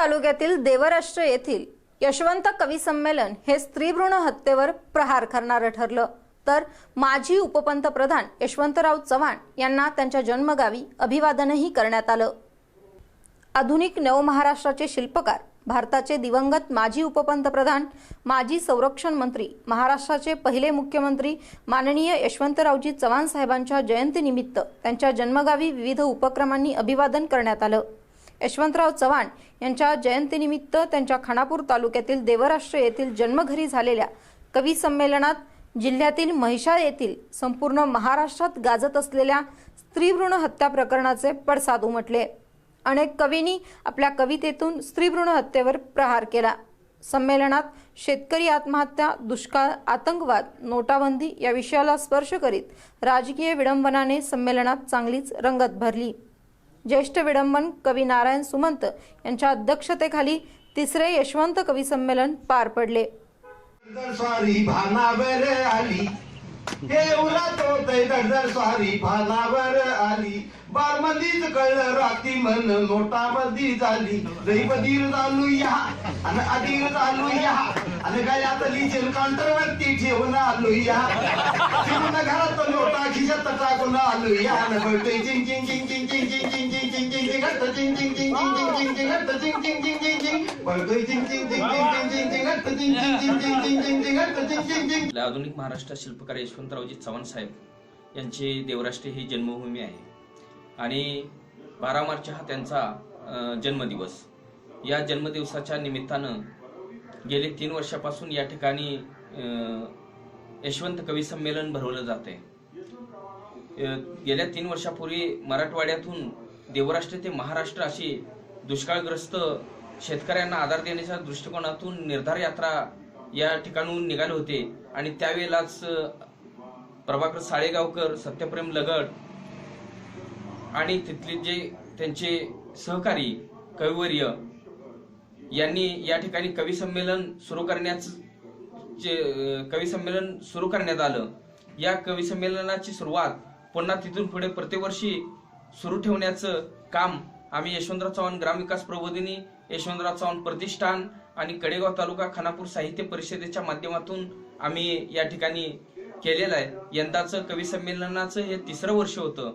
तालुक्यातील देवराष्ट्र येथील यशवंत कवी संमेलन हे स्त्रीभ्रूण हत्येवर प्रहार करणारं ठरलं. तर माजी उपपंतप्रधान यशवंतराव चव्हाण यांना त्यांच्या जन्मगावी अभिवादनही करण्यात आलं. आधुनिक नवमहाराष्ट्राचे शिल्पकार भारताचे दिवंगत माजी उपपंतप्रधान माजी संरक्षण मंत्री महाराष्ट्राचे पहिले मुख्यमंत्री माननीय यशवंतरावजी चव्हाण साहेबांच्या जयंतीनिमित्त त्यांच्या जन्मगावी विविध उपक्रमांनी अभिवादन करण्यात आलं. यशवंतराव चव्हाण यांच्या जयंतीनिमित्त त्यांच्या खानापूर तालुक्यातील देवराष्ट्र येथील जन्मघरी झालेल्या कवी संमेलनात जिल्ह्यातील महिषा येथील संपूर्ण महाराष्ट्रात गाजत असलेल्या स्त्रीभ्रूण हत्या प्रकरणाचे पडसाद उमटले. अनेक कवींनी आपल्या कवितेतून स्त्रीभ्रूण हत्येवर प्रहार केला. संमेलनात शेतकरी आत्महत्या दुष्काळ आतंकवाद नोटाबंदी या विषयाला स्पर्श करीत राजकीय विडंबनाने संमेलनात चांगलीच रंगत भरली. ज्येष्ठ विडंबन कवी नारायण सुमंत यांच्या अध्यक्षतेखाली तिसरे यशवंत कवी संमेलन पार पडले. बारमधीच कळलं राती मन नोटामध्ये झाली. रईबदीर चालू या आणि अधीर चालू या आणि काय आता लिचेल काउंटरवरती ठेवून आलो या. ठेवून घरात नोटा खिशात टाकून आलो या. आणि बळतोय चिंग चिंग चिंग चिंग चिंग आधुनिक महाराष्ट्र शिल्पकार यशवंतरावजी चव्हाण साहेब यांचे देवराष्ट्र ही जन्मभूमी आहे आणि बारा मार्च हा त्यांचा जन्मदिवस या जन्मदिवसाच्या निमित्तानं गेले तीन वर्षापासून या ठिकाणी यशवंत कवी संमेलन भरवलं जाते गेल्या तीन वर्षापूर्वी मराठवाड्यातून देवराष्ट्र ते महाराष्ट्र अशी दुष्काळग्रस्त शेतकऱ्यांना आधार देण्याच्या दृष्टिकोनातून निर्धार यात्रा या ठिकाणून निघाले होते. आणि त्यावेळेलाच प्रभाकर साळेगावकर सत्यप्रेम लगड आणि तिथले जे त्यांचे सहकारी कविवर्य यांनी या ठिकाणी कवी संमेलन सुरू करण्याच जे कवी संमेलन सुरू करण्यात आलं. या कवी संमेलनाची सुरुवात पुन्हा तिथून पुढे प्रतिवर्षी सुरू ठेवण्याचं काम आम्ही यशवंतराव चव्हाण ग्रामविकास प्रबोधिनी यशवंतराव चव्हाण प्रतिष्ठान आणि कडेगाव तालुका खानापूर साहित्य परिषदेच्या माध्यमातून आम्ही या ठिकाणी केलेलं आहे. यंदाचं कवी संमेलनाचं हे तिसरं वर्ष होतं.